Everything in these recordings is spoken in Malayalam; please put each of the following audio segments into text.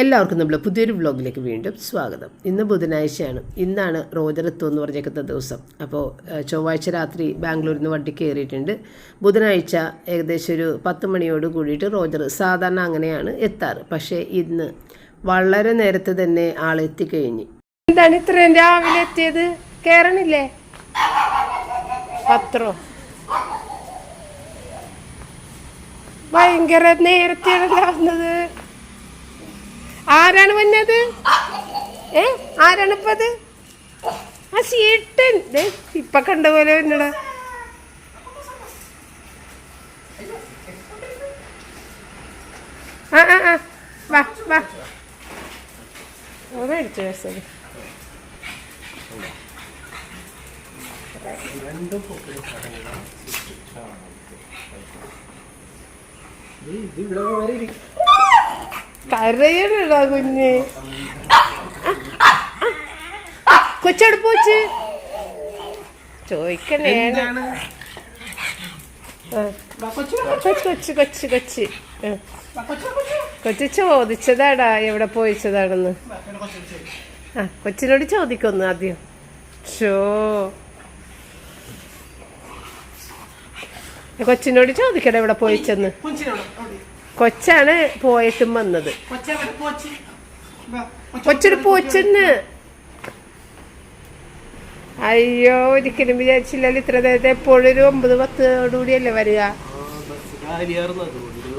എല്ലാവർക്കും നമ്മൾ പുതിയൊരു വ്ലോഗിലേക്ക് വീണ്ടും സ്വാഗതം. ഇന്ന് ബുധനാഴ്ചയാണ്. ഇന്നാണ് റോജർ എത്തും എന്ന് പറഞ്ഞേക്കുന്ന ദിവസം. അപ്പോൾ ചൊവ്വാഴ്ച രാത്രി ബാംഗ്ലൂരിൽ നിന്ന് വണ്ടി കയറിയിട്ടുണ്ട്. ബുധനാഴ്ച ഏകദേശം ഒരു പത്ത് മണിയോട് കൂടിയിട്ട് റോജർ സാധാരണ അങ്ങനെയാണ് എത്താറ്. പക്ഷേ ഇന്ന് വളരെ നേരത്തെ തന്നെ ആളെത്തിക്കഴിഞ്ഞ് എന്താണ് ഇത്രയും രാവിലെ എത്തിയത്? കേറണില്ലേ? പത്രോ? ഭയങ്കര നേരത്തെയാണല്ലോ വന്നത്. ആരാണ് വന്നത്? ഏ? ആരാണ് ഇപ്പത് ആ സീട്ടൻ ഇപ്പൊ കണ്ട പോലെ വന്നട. ആ ആ ആ. വാ വാ. ഓ, മേടിച്ചു വെച്ചത്. കരയണടാ കുഞ്ഞ്. കൊച്ചടുപ്പ് വെച്ച് ചോദിക്കണേ കൊച്ചു കൊച്ചു. കൊച്ചു കൊച്ച് ചോദിച്ചതാടാ എവിടെ പോയിച്ചതാണെന്ന്. ആ കൊച്ചിനോട് ചോദിക്കൊന്നു ആദ്യം. ഷോ. കൊച്ചിനോട് ചോദിക്കണം എവിടെ പോയിച്ചെന്ന്. കൊച്ചാണ് പോയിട്ടും വന്നത്. കൊച്ചൊരു പോച്ചെന്ന്. അയ്യോ ഒരിക്കലും വിചാരിച്ചില്ലല്ലോ ഇത്ര നേരത്തെ എപ്പോഴും ഒരു ഒമ്പത് പത്തോടുകൂടിയല്ലേ വരിക?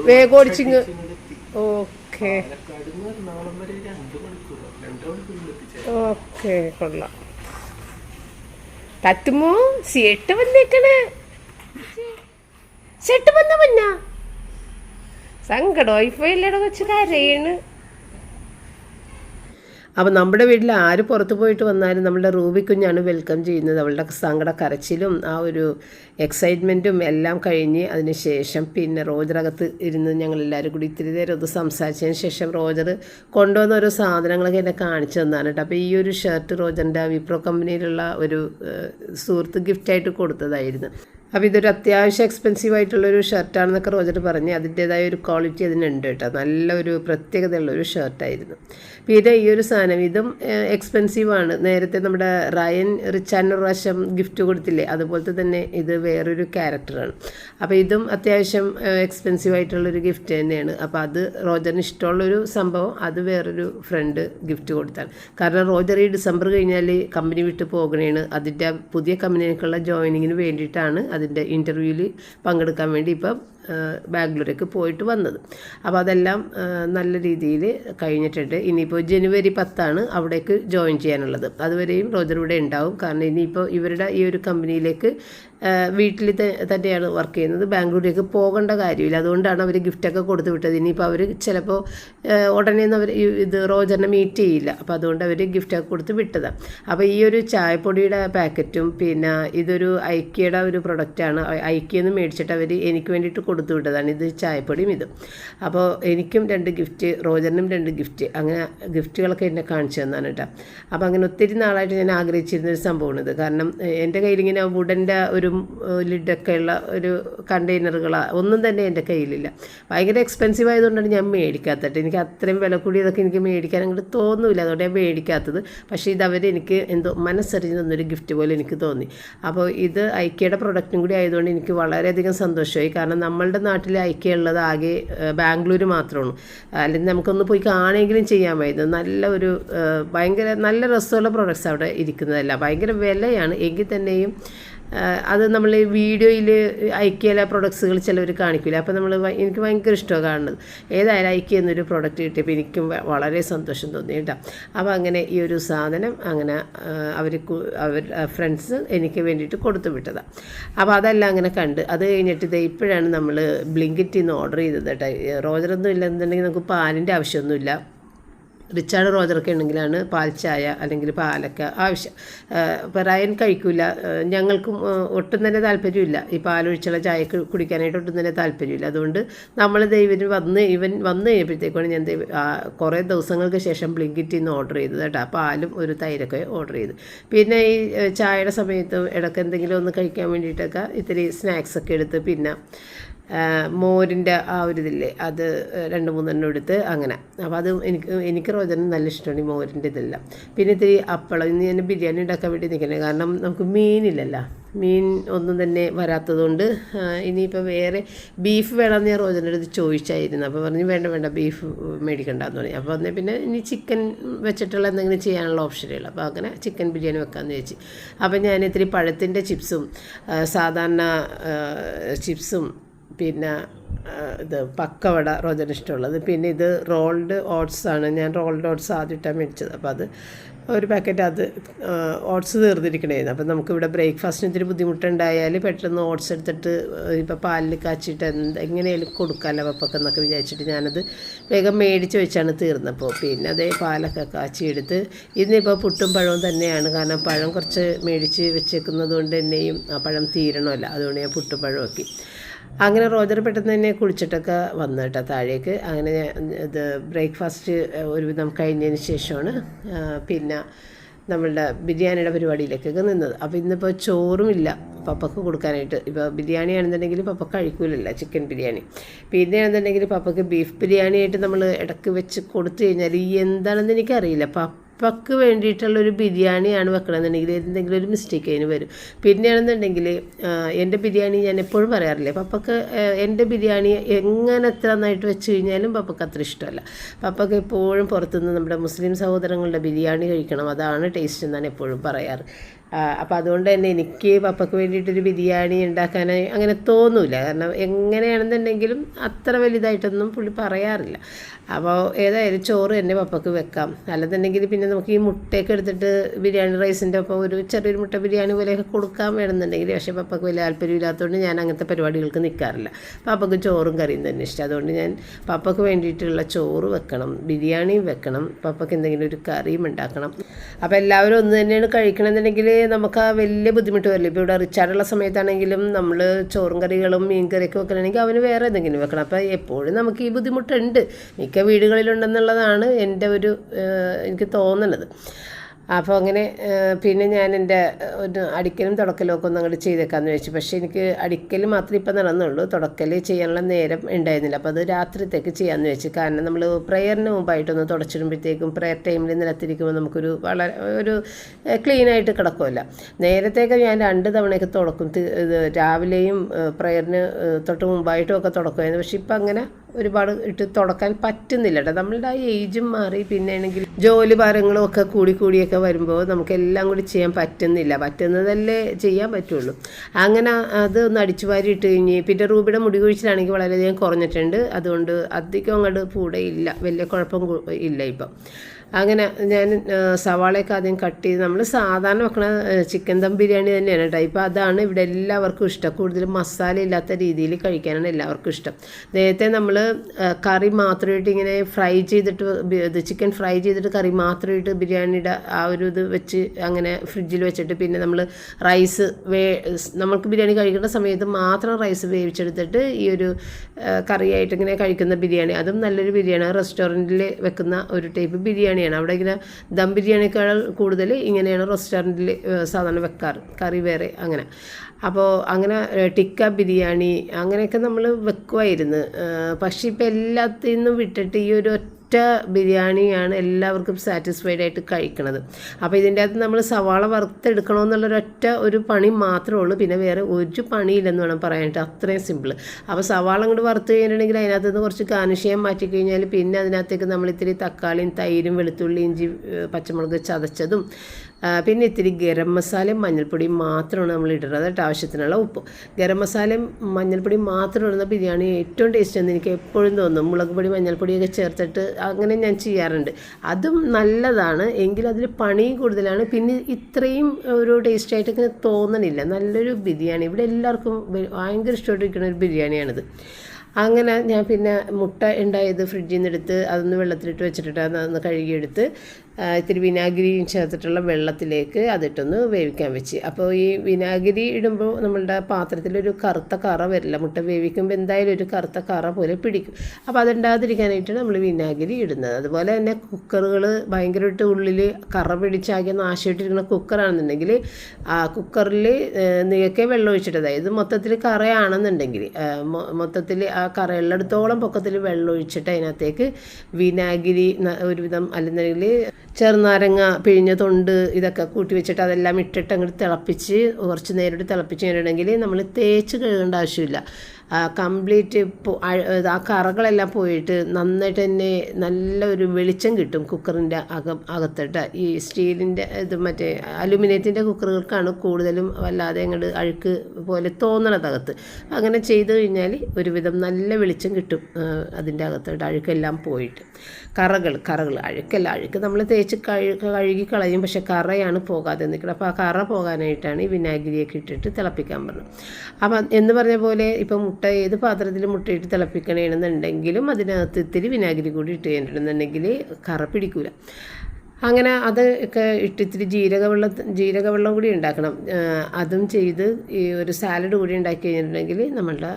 വേഗം ഓടിച്ചിങ് ഓക്കെ. ഓക്കെ കൊള്ളാം. തത്തുമോ സീട്ട് വന്നേക്കണേ. സെട്ട് വന്ന മുന്ന സങ്കടം. വൈഫൈ ഇല്ലട വെച്ച് കരയണ്. അപ്പോൾ നമ്മുടെ വീട്ടിൽ ആര് പുറത്തു പോയിട്ട് വന്നാലും നമ്മുടെ റൂബി കുഞ്ഞാണ് വെൽക്കം ചെയ്യുന്നത്. അവളുടെ സങ്കട കരച്ചിലും ആ ഒരു എക്സൈറ്റ്മെന്റും എല്ലാം കഴിഞ്ഞ് അതിന് ശേഷം പിന്നെ റോജറകത്ത് ഇരുന്ന് ഞങ്ങൾ എല്ലാവരും കൂടി ഇത്തിരി നേരം ഒന്ന് സംസാരിച്ചതിന് ശേഷം റോജർ കൊണ്ടുവന്ന ഓരോ സാധനങ്ങളൊക്കെ എന്നെ കാണിച്ചു തന്നാണ് കേട്ടോ. അപ്പോൾ ഈ ഒരു ഷർട്ട് റോജറിന്റെ വിപ്രോ കമ്പനിയിലുള്ള ഒരു സുഹൃത്ത് ഗിഫ്റ്റായിട്ട് കൊടുത്തതായിരുന്നു. അപ്പോൾ ഇതൊരു അത്യാവശ്യം എക്സ്പെൻസീവ് ആയിട്ടുള്ളൊരു ഷർട്ടാണെന്നൊക്കെ റോജർ പറഞ്ഞ് അതിന്റേതായ ഒരു ക്വാളിറ്റി അതിനുണ്ട് കേട്ടോ. നല്ലൊരു പ്രത്യേകതയുള്ള ഒരു ഷർട്ടായിരുന്നു പിന്നെ ഈ ഒരു സാധനം ഇതും എക്സ്പെൻസീവ് ആണ്. നേരത്തെ നമ്മുടെ റയൻ റിച്ചാന്റെ പ്രാവശ്യം ഗിഫ്റ്റ് കൊടുത്തില്ലേ? അതുപോലത്തെ തന്നെ ഇത് വേറൊരു ക്യാരക്ടറാണ് അപ്പോൾ ഇതും അത്യാവശ്യം എക്സ്പെൻസീവ് ആയിട്ടുള്ളൊരു ഗിഫ്റ്റ് തന്നെയാണ്. അപ്പോൾ അത് റോജറിന് ഇഷ്ടമുള്ളൊരു സംഭവം അത് വേറൊരു ഫ്രണ്ട് ഗിഫ്റ്റ് കൊടുത്താണ്. കാരണം റോജർ ഈ ഡിസംബർ കഴിഞ്ഞാൽ കമ്പനി വിട്ട് പോകണേണ്. അതിന്റെ പുതിയ കമ്പനിയിലേക്കുള്ള ജോയിനിങ്ങിന് വേണ്ടിയിട്ടാണ് അതിന്റെ ഇന്റർവ്യൂവിൽ പങ്കെടുക്കാൻ വേണ്ടി ഇപ്പം ബാംഗ്ലൂരേക്ക് പോയിട്ട് വന്നത്. അപ്പോൾ അതെല്ലാം നല്ല രീതിയിൽ കഴിഞ്ഞിട്ടുണ്ട്. ഇനിയിപ്പോൾ ജനുവരി പത്താണ് അവിടേക്ക് ജോയിൻ ചെയ്യാനുള്ളത്. അതുവരെയും റോജർ ഇവിടെ ഉണ്ടാവും. കാരണം ഇനിയിപ്പോൾ ഇവരുടെ ഈ ഒരു കമ്പനിയിലേക്ക് വീട്ടിൽ തന്നെയാണ് വർക്ക് ചെയ്യുന്നത്. ബാംഗ്ലൂരിലേക്ക് പോകേണ്ട കാര്യമില്ല. അതുകൊണ്ടാണ് അവർ ഗിഫ്റ്റൊക്കെ കൊടുത്തു വിട്ടത്. ഇനിയിപ്പോൾ അവർ ചിലപ്പോൾ ഉടനെ അവർ ഇത് റോജറിനെ മീറ്റ് ചെയ്യില്ല. അപ്പോൾ അതുകൊണ്ട് അവർ ഗിഫ്റ്റൊക്കെ കൊടുത്ത് വിട്ടതാണ് അപ്പോൾ ഈ ഒരു ചായപ്പൊടിയുടെ പാക്കറ്റും പിന്നെ ഇതൊരു ഐക്കിയുടെ ഒരു പ്രൊഡക്റ്റാണ് ഐക്കിയെന്ന് മേടിച്ചിട്ട് അവർ എനിക്ക് വേണ്ടിയിട്ട് കൊടുത്തു വിട്ടതാണ്. ഇത് ചായപ്പൊടിയും ഇതും. അപ്പോൾ എനിക്കും രണ്ട് ഗിഫ്റ്റ് റോജറിനും രണ്ട് ഗിഫ്റ്റ് അങ്ങനെ ഗിഫ്റ്റുകളൊക്കെ എന്നെ കാണിച്ചു തന്നാണ് കേട്ടോ. അപ്പോൾ അങ്ങനെ ഒത്തിരി നാളായിട്ട് ഞാൻ ആഗ്രഹിച്ചിരുന്നൊരു സംഭവമാണ് ഇത്. കാരണം എന്റെ കയ്യിലിങ്ങനെ വുഡന്റെ ഒരു ലിഡൊക്കെ ഉള്ള ഒരു കണ്ടെയ്നറുകളാണ് ഒന്നും തന്നെ എന്റെ കയ്യിലില്ല. ഭയങ്കര എക്സ്പെൻസീവ് ആയതുകൊണ്ടാണ് ഞാൻ മേടിക്കാത്തത്. എനിക്ക് അത്രയും വില കൂടിയതൊക്കെ എനിക്ക് മേടിക്കാൻ അങ്ങോട്ട് തോന്നുന്നില്ല അതുകൊണ്ട് ഞാൻ മേടിക്കാത്തത്. പക്ഷേ ഇതവർ എനിക്ക് എന്തോ മനസ്സറിഞ്ഞ് തന്നൊരു ഗിഫ്റ്റ് പോലെ എനിക്ക് തോന്നി. അപ്പോൾ ഇത് ഐക്യയുടെ പ്രൊഡക്റ്റും കൂടി ആയതുകൊണ്ട് എനിക്ക് വളരെയധികം സന്തോഷമായി. കാരണം നമ്മളുടെ നാട്ടിൽ ഐക്യ ഉള്ളത് ആകെ ബാംഗ്ലൂർ മാത്രമാണ് അല്ലെങ്കിൽ നമുക്കൊന്ന് പോയി കാണുകയെങ്കിലും ചെയ്യാമായിരുന്നു നല്ല ഒരു ഭയങ്കര നല്ല രസമുള്ള പ്രൊഡക്ട്സ് അവിടെ ഇരിക്കുന്നതല്ല. ഭയങ്കര വിലയാണ്. എങ്കിൽ തന്നെയും അത് നമ്മൾ വീഡിയോയിൽ ഐക്യയിലെ പ്രൊഡക്ട്സുകൾ ചിലവർ കാണിക്കില്ല അപ്പോൾ നമ്മൾ എനിക്ക് ഭയങ്കര ഇഷ്ടമാണ് കാണുന്നത്. ഏതായാലും ഐക്യ എന്നൊരു പ്രൊഡക്റ്റ് കിട്ടിയപ്പോൾ എനിക്കും വളരെ സന്തോഷം തോന്നി കേട്ടോ. അപ്പോൾ അങ്ങനെ ഈ ഒരു സാധനം അങ്ങനെ അവർ അവർ ഫ്രണ്ട്സ് എനിക്ക് വേണ്ടിയിട്ട് കൊടുത്തു വിട്ടതാണ് അപ്പോൾ അതെല്ലാം അങ്ങനെ കണ്ട് അത് കഴിഞ്ഞിട്ട് ഇത് ഇപ്പോഴാണ് നമ്മൾ ബ്ലിങ്കിറ്റിൽ നിന്ന് ഓർഡർ ചെയ്തത് കേട്ടോ. റോജറൊന്നും ഇല്ലെന്നുണ്ടെങ്കിൽ നമുക്ക് പാലിന്റെ ആവശ്യമൊന്നുമില്ല. റിച്ചാർഡ് റോജറൊക്കെ ഉണ്ടെങ്കിലാണ് പാൽച്ചായ ചായ അല്ലെങ്കിൽ പാലൊക്കെ ആവശ്യം. ഇപ്പോൾ റയൻ കഴിക്കില്ല ഞങ്ങൾക്കും ഒട്ടും തന്നെ താല്പര്യമില്ല. ഈ പാലൊഴിച്ചുള്ള ചായ കുടിക്കാനായിട്ട് ഒട്ടും തന്നെ താല്പര്യമില്ല. അതുകൊണ്ട് നമ്മൾ ഇവന് വന്ന് ഇവൻ വന്ന് കഴിഞ്ഞപ്പോഴത്തേക്കാണ് ഞാൻ കുറേ ദിവസങ്ങൾക്ക് ശേഷം ബ്ലിങ്കിറ്റിൽ നിന്ന് ഓർഡർ ചെയ്തത് കേട്ടോ. പാലും ഒരു തൈരൊക്കെ ഓർഡർ ചെയ്ത്. പിന്നെ ഈ ചായയുടെ സമയത്ത് ഇടയ്ക്ക് എന്തെങ്കിലും ഒന്ന് കഴിക്കാൻ വേണ്ടിയിട്ടൊക്കെ ഇത്തിരി സ്നാക്സൊക്കെ എടുത്ത് പിന്നെ മോരിന്റെ ആ ഒരു ഇതില്ലേ അത് രണ്ട് മൂന്നെണ്ണം എടുത്ത് അങ്ങനെ. അപ്പോൾ അത് എനിക്ക് എനിക്ക് റോജനം നല്ല ഇഷ്ടമാണ് ഈ മോരിന്റെ ഇതെല്ലാം. പിന്നെ ഇത്തിരി അപ്പളം ഇന്ന് ഞാൻ ബിരിയാണി ഉണ്ടാക്കാൻ വേണ്ടി നിൽക്കണേ. കാരണം നമുക്ക് മീനില്ലല്ലോ. മീൻ ഒന്നും തന്നെ വരാത്തതുകൊണ്ട് ഇനിയിപ്പോൾ വേറെ ബീഫ് വേണമെന്ന് ഞാൻ റോജന്റെ അടുത്ത് ചോദിച്ചായിരുന്നു. അപ്പോൾ പറഞ്ഞു വേണ്ട വേണ്ട ബീഫ് മേടിക്കണ്ടെന്ന് പറഞ്ഞു. അപ്പോൾ പിന്നെ ഇനി ചിക്കൻ വെച്ചിട്ടുള്ള എന്തെങ്കിലും ചെയ്യാനുള്ള ഓപ്ഷനുകൾ. അപ്പോൾ അങ്ങനെ ചിക്കൻ ബിരിയാണി വെക്കാമെന്ന് ചോദിച്ചു അപ്പോൾ ഞാൻ ഇത്തിരി പഴത്തിന്റെ ചിപ്സും സാധാരണ ചിപ്സും പിന്നെ ഇത് പക്കവട റോജന് ഇഷ്ടമുള്ളത്. പിന്നെ ഇത് റോൾഡ് ഓട്സ് ആണ്. ഞാൻ റോൾഡ് ഓട്സ് ആദ്യമായിട്ടാണ് മേടിച്ചത്. അപ്പോൾ അത് ഒരു പാക്കറ്റ് അത് ഓട്സ് തീർന്നിരിക്കണേന്ന്. അപ്പം നമുക്കിവിടെ ബ്രേക്ക്ഫാസ്റ്റിന് ഇത്തിരി ബുദ്ധിമുട്ടുണ്ടായാൽ പെട്ടെന്ന് ഓട്സ് എടുത്തിട്ട് ഇപ്പോൾ പാലിൽ കാച്ചിട്ട് എന്ത് എങ്ങനെയാലും കൊടുക്കാമല്ലോ പപ്പൊക്കെ എന്നൊക്കെ വിചാരിച്ചിട്ട് ഞാനത് വേഗം മേടിച്ച് വെച്ചാണ് തീർന്നപ്പോൾ പിന്നെ അതേ പാലൊക്കെ കാച്ചിയെടുത്ത് ഇന്നിപ്പോൾ പുട്ടും പഴവും തന്നെയാണ്. കാരണം പഴം കുറച്ച് മേടിച്ച് വെച്ചേക്കുന്നത് കൊണ്ട് തന്നെയും ആ പഴം തീരണമല്ല. അതുകൊണ്ട് ഞാൻ പുട്ടും പഴവും ആക്കി. അങ്ങനെ റോജർ പെട്ടെന്ന് തന്നെ കുളിച്ചിട്ടൊക്കെ വന്നു കേട്ടോ താഴേക്ക്. അങ്ങനെ ഇത് ബ്രേക്ക്ഫാസ്റ്റ് ഒരുവിധം കഴിഞ്ഞതിന് ശേഷമാണ് പിന്നെ നമ്മളുടെ ബിരിയാണിയുടെ പരിപാടിയിലേക്കൊക്കെ നിന്നത്. അപ്പോൾ ഇന്നിപ്പോൾ ചോറുമില്ല. പപ്പക്ക് കൊടുക്കാനായിട്ട്. ഇപ്പോൾ ബിരിയാണി ആണെന്നുണ്ടെങ്കിൽ പപ്പ കഴിക്കൂലല്ല ചിക്കൻ ബിരിയാണി. പിന്നെ ആണെന്നുണ്ടെങ്കിൽ പപ്പക്ക് ബീഫ് ബിരിയാണി ആയിട്ട് നമ്മൾ ഇടയ്ക്ക് വെച്ച് കൊടുത്തു കഴിഞ്ഞാൽ എന്താണെന്ന് എനിക്കറിയില്ല. പപ്പക്ക് വേണ്ടിയിട്ടുള്ളൊരു ബിരിയാണിയാണ് വെക്കണമെന്നുണ്ടെങ്കിൽ എന്തെങ്കിലും ഒരു മിസ്റ്റേക്ക് അതിന് വരും. പിന്നെയാണെന്നുണ്ടെങ്കിൽ എന്റെ ബിരിയാണി ഞാൻ എപ്പോഴും പറയാറില്ലേ പപ്പക്ക് എന്റെ ബിരിയാണി എങ്ങനെ എത്ര നന്നായിട്ട് വെച്ച് കഴിഞ്ഞാലും പപ്പക്ക് അത്ര ഇഷ്ടമല്ല. പപ്പക്ക് എപ്പോഴും പുറത്തുനിന്ന് നമ്മുടെ മുസ്ലിം സഹോദരങ്ങളുടെ ബിരിയാണി കഴിക്കണം അതാണ് ടേസ്റ്റ് എന്നാണ് എപ്പോഴും പറയാറ്. അപ്പോൾ അതുകൊണ്ട് തന്നെ എനിക്ക് പപ്പക്ക് വേണ്ടിയിട്ടൊരു ബിരിയാണി ഉണ്ടാക്കാനായി അങ്ങനെ തോന്നൂല. കാരണം എങ്ങനെയാണെന്നുണ്ടെങ്കിലും അത്ര വലുതായിട്ടൊന്നും പുള്ളി പറയാറില്ല. അപ്പോൾ ഏതായാലും ചോറ് തന്നെ പപ്പക്ക് വെക്കാം. അല്ലെന്നുണ്ടെങ്കിൽ പിന്നെ നമുക്ക് ഈ മുട്ടയൊക്കെ എടുത്തിട്ട് ബിരിയാണി റൈസിന്റെ ഒപ്പം ഒരു ചെറിയൊരു മുട്ട ബിരിയാണി പോലെയൊക്കെ കൊടുക്കാൻ വേണമെന്നുണ്ടെങ്കിൽ. പക്ഷേ പപ്പക്ക് വലിയ താല്പര്യമില്ലാത്തതുകൊണ്ട് ഞാൻ അങ്ങനത്തെ പരിപാടികൾക്ക് നിൽക്കാറില്ല പപ്പക്ക് ചോറും കറിയും തന്നെ ഇഷ്ടം. അതുകൊണ്ട് ഞാൻ പപ്പക്ക് വേണ്ടിയിട്ടുള്ള ചോറ് വെക്കണം ബിരിയാണിയും വെക്കണം പപ്പക്ക് എന്തെങ്കിലും ഒരു കറിയും ഉണ്ടാക്കണം. അപ്പോൾ എല്ലാവരും ഒന്ന് തന്നെയാണ് കഴിക്കണമെന്നുണ്ടെങ്കിൽ നമുക്ക് ആ വലിയ ബുദ്ധിമുട്ട് വരില്ല. ഇപ്പോൾ ഇവിടെ റിച്ചാർഡുള്ള സമയത്താണെങ്കിലും നമ്മൾ ചോറും കറികളും മീൻ കറിയൊക്കെ വെക്കണമെങ്കിൽ അവന് വേറെ എന്തെങ്കിലും വെക്കണം. അപ്പോൾ എപ്പോഴും നമുക്ക് ഈ ബുദ്ധിമുട്ടുണ്ട്. വീടുകളിലുണ്ടെന്നുള്ളതാണ് എന്റെ ഒരു എനിക്ക് തോന്നുന്നത് അപ്പോൾ അങ്ങനെ പിന്നെ ഞാൻ എന്റെ ഒരു അടിക്കലും തുടക്കലും ഒക്കെ ഒന്ന് അങ്ങോട്ട് ചെയ്തേക്കാമെന്ന് വെച്ചു പക്ഷേ എനിക്ക് അടിക്കൽ മാത്രമേ ഇപ്പം നടന്നുള്ളൂ. തുടക്കൽ ചെയ്യാനുള്ള നേരം ഉണ്ടായിരുന്നില്ല. അപ്പോൾ അത് രാത്രിത്തേക്ക് ചെയ്യാമെന്ന് വെച്ചു കാരണം നമ്മൾ പ്രെയറിന് മുമ്പായിട്ടൊന്ന് തുടച്ചിടുമ്പോഴത്തേക്കും പ്രെയർ ടൈമിൽ നിലത്തിരിക്കുമ്പോൾ നമുക്കൊരു വളരെ ഒരു ക്ലീനായിട്ട് കിടക്കുമല്ല നേരത്തേക്ക് ഞാൻ രണ്ട് തവണയൊക്കെ തുടക്കും. രാവിലെയും പ്രെയറിന് തൊട്ട് മുമ്പായിട്ടും ഒക്കെ തുടക്കുമായിരുന്നു. പക്ഷേ ഇപ്പം അങ്ങനെ ഒരുപാട് ഇട്ട് തുടക്കാൻ പറ്റുന്നില്ല കേട്ടോ. നമ്മളുടെ ആ ഏജും മാറി പിന്നെ ആണെങ്കിൽ ജോലി ഭാരങ്ങളും ഒക്കെ കൂടി കൂടിയൊക്കെ വരുമ്പോൾ നമുക്കെല്ലാം കൂടി ചെയ്യാൻ പറ്റുന്നില്ല. പറ്റുന്നതല്ലേ ചെയ്യാൻ പറ്റുള്ളൂ. അങ്ങനെ അത് ഒന്ന് അടിച്ചു വാരി ഇട്ട് കഴിഞ്ഞ് പിന്നെ റൂബിയുടെ മുടി കുഴിച്ചിലാണെങ്കിൽ വളരെയധികം കുറഞ്ഞിട്ടുണ്ട്. അതുകൊണ്ട് അധികം അങ്ങോട്ട് കൂടെ ഇല്ല വലിയ കുഴപ്പം ഇല്ല ഇപ്പം. അങ്ങനെ ഞാൻ സവാളയൊക്കെ ആദ്യം കട്ട് ചെയ്ത് നമ്മൾ സാധാരണ വെക്കണ ചിക്കൻ ദം ബിരിയാണി തന്നെയാണ് കേട്ടോ ഇപ്പോൾ അതാണ് ഇവിടെ എല്ലാവർക്കും ഇഷ്ടം. കൂടുതൽ മസാല ഇല്ലാത്ത രീതിയിൽ കഴിക്കാനാണ് എല്ലാവർക്കും ഇഷ്ടം. നേരത്തെ നമ്മൾ കറി മാത്രമായിട്ട് ഇങ്ങനെ ഫ്രൈ ചെയ്തിട്ട് ഇത് ചിക്കൻ ഫ്രൈ ചെയ്തിട്ട് കറി മാത്രമായിട്ട് ബിരിയാണിയുടെ ആ ഒരു ഇത് വെച്ച് അങ്ങനെ ഫ്രിഡ്ജിൽ വെച്ചിട്ട് പിന്നെ നമ്മൾ റൈസ് വേ നമ്മൾക്ക് ബിരിയാണി കഴിക്കുന്ന സമയത്ത് മാത്രം റൈസ് വേവിച്ചെടുത്തിട്ട് ഈ ഒരു കറിയായിട്ട് ഇങ്ങനെ കഴിക്കുന്ന ബിരിയാണി. അതും നല്ലൊരു ബിരിയാണി. റെസ്റ്റോറന്റിൽ വെക്കുന്ന ഒരു ടൈപ്പ് ബിരിയാണിയാണ്. അവിടെ ഇങ്ങനെ ദം ബിരിയാണിയേക്കാൾ കൂടുതൽ ഇങ്ങനെയാണ് റെസ്റ്റോറന്റിൽ സാധാരണ വെക്കാറ്. കറി വേറെ അങ്ങനെ. അപ്പോൾ അങ്ങനെ ടിക്ക ബിരിയാണി അങ്ങനെയൊക്കെ നമ്മൾ വെക്കുമായിരുന്നു പക്ഷേ ഇപ്പോൾ എല്ലാത്തിൽ നിന്നും വിട്ടിട്ട് ഈ ഒരു ഒറ്റ ബിരിയാണിയാണ് എല്ലാവർക്കും സാറ്റിസ്ഫൈഡ് ആയിട്ട് കഴിക്കണത്. അപ്പോൾ ഇതിന്റെ അകത്ത് നമ്മൾ സവാള വറുത്തെടുക്കണമെന്നുള്ളൊരൊറ്റ ഒരു പണി മാത്രമേ ഉള്ളൂ. പിന്നെ വേറെ ഒരു പണിയില്ലെന്ന് വേണം പറയാനായിട്ട്. അത്രയും സിമ്പിൾ അപ്പോൾ സവാള അങ്ങോട്ട് വറുത്ത് കഴിഞ്ഞിട്ടുണ്ടെങ്കിൽ അതിനകത്ത് നിന്ന് കുറച്ച് കാനുഷ്യം മാറ്റി കഴിഞ്ഞാൽ പിന്നെ അതിനകത്തേക്ക് നമ്മൾ ഇത്തിരി തക്കാളിയും തൈരും വെളുത്തുള്ളി ഇഞ്ചി പച്ചമുളക് ചതച്ചതും പിന്നെ ഇത്തിരി ഗരം മസാലയും മഞ്ഞൾപ്പൊടിയും മാത്രമാണ് നമ്മൾ ഇടുന്നത് കേട്ടോ ആവശ്യത്തിനുള്ള ഉപ്പ്. ഗരം മസാലയും മഞ്ഞൾപ്പൊടിയും മാത്രം ഇടുന്ന ബിരിയാണി ഏറ്റവും ടേസ്റ്റ് എന്ന് എനിക്ക് എപ്പോഴും തോന്നും. മുളക് പൊടി മഞ്ഞൾപ്പൊടിയൊക്കെ ചേർത്തിട്ട് അങ്ങനെ ഞാൻ ചെയ്യാറുണ്ട്. അതും നല്ലതാണ്. എങ്കിലും അതിൽ പണിയും കൂടുതലാണ്. പിന്നെ ഇത്രയും ഒരു ടേസ്റ്റായിട്ട് ഇങ്ങനെ തോന്നണില്ല. നല്ലൊരു ബിരിയാണി. ഇവിടെ എല്ലാവർക്കും ഭയങ്കര ഇഷ്ടമായിട്ടിരിക്കുന്ന ഒരു ബിരിയാണിയാണിത്. അങ്ങനെ ഞാൻ പിന്നെ മുട്ട ഉണ്ടായത് ഫ്രിഡ്ജിൽ നിന്ന് എടുത്ത് അതൊന്ന് വെള്ളത്തിലിട്ട് വെച്ചിട്ട് അതൊന്ന് കഴുകിയെടുത്ത് ഇത്തിരി വിനാഗിരിയും ചേർത്തിട്ടുള്ള വെള്ളത്തിലേക്ക് അതിട്ടൊന്ന് വേവിക്കാൻ വെച്ച്. അപ്പോൾ ഈ വിനാഗിരി ഇടുമ്പോൾ നമ്മളുടെ പാത്രത്തിലൊരു കറുത്ത കറ വരില്ല. മുട്ട വേവിക്കുമ്പോൾ എന്തായാലും ഒരു കറുത്ത കറ പോലെ പിടിക്കും. അപ്പോൾ അതുണ്ടാകാതിരിക്കാനായിട്ടാണ് നമ്മൾ വിനാഗിരി ഇടുന്നത്. അതുപോലെ തന്നെ കുക്കറുകൾ ഭയങ്കരമായിട്ട് ഉള്ളിൽ കറ പിടിച്ചാകെ നാശമായിട്ടിരിക്കുന്ന കുക്കറാണെന്നുണ്ടെങ്കിൽ ആ കുക്കറിൽ നീക്കെ വെള്ളം ഒഴിച്ചിട്ട് അതായത് മൊത്തത്തിൽ കറയാണെന്നുണ്ടെങ്കിൽ മൊത്തത്തിൽ ആ കറയുള്ളിടത്തോളം പൊക്കത്തിൽ വെള്ളം ഒഴിച്ചിട്ട് അതിനകത്തേക്ക് വിനാഗിരി ഒരുവിധം അല്ലെന്നുണ്ടെങ്കിൽ ചെറുനാരങ്ങ പിഴിഞ്ഞ തൊണ്ട് ഇതൊക്കെ കൂട്ടി വെച്ചിട്ട് അതെല്ലാം ഇട്ടിട്ട് അങ്ങോട്ട് തിളപ്പിച്ച് കുറച്ച് നേരിട്ട് തിളപ്പിച്ച് കഴിഞ്ഞിട്ടുണ്ടെങ്കിൽ നമ്മൾ തേച്ച് കഴുകേണ്ട ആവശ്യമില്ല. കംപ്ലീറ്റ് ആ കറകളെല്ലാം പോയിട്ട് നന്നായിട്ട് തന്നെ നല്ലൊരു വെളിച്ചം കിട്ടും കുക്കറിന്റെ അകം അകത്തിട്ട്. ഈ സ്റ്റീലിന്റെ ഇത് മറ്റേ അലുമിനിയത്തിന്റെ കുക്കറുകൾക്കാണ് കൂടുതലും വല്ലാതെ അങ്ങോട്ട് അഴുക്ക് പോലെ തോന്നണത് അകത്ത്. അങ്ങനെ ചെയ്ത് കഴിഞ്ഞാൽ ഒരുവിധം നല്ല വെളിച്ചം കിട്ടും അതിന്റെ അകത്തോട്ട് അഴുക്കെല്ലാം പോയിട്ട്. കറകൾ കറകൾ അഴുക്കല്ല അഴുക്ക് നമ്മൾ തേച്ച് കഴു കഴുകി കളയും പക്ഷെ കറയാണ് പോകാതെ നിൽക്കുന്നത് അപ്പോൾ ആ കറ പോകാനായിട്ടാണ് ഈ വിനാഗിരിയൊക്കെ ഇട്ടിട്ട് തിളപ്പിക്കാൻ പറഞ്ഞത്. അപ്പം എന്ന് പറഞ്ഞ പോലെ ഇപ്പം മുട്ട ഏത് പാത്രത്തിൽ മുട്ടയിട്ട് തിളപ്പിക്കണമെന്നുണ്ടെങ്കിലും അതിനകത്ത് ഇത്തിരി വിനാഗിരി കൂടി ഇട്ട് കഴിഞ്ഞിട്ടുണ്ടെന്നുണ്ടെങ്കിൽ കറ പിടിക്കൂല. അങ്ങനെ അത് ഒക്കെ ഇട്ടിത്തിരി ജീരകവെള്ള ജീരക വെള്ളം ജീരക വെള്ളം കൂടി ഉണ്ടാക്കണം. അതും ചെയ്ത് ഈ ഒരു സാലഡ് കൂടി ഉണ്ടാക്കി കഴിഞ്ഞിട്ടുണ്ടെങ്കിൽ നമ്മളുടെ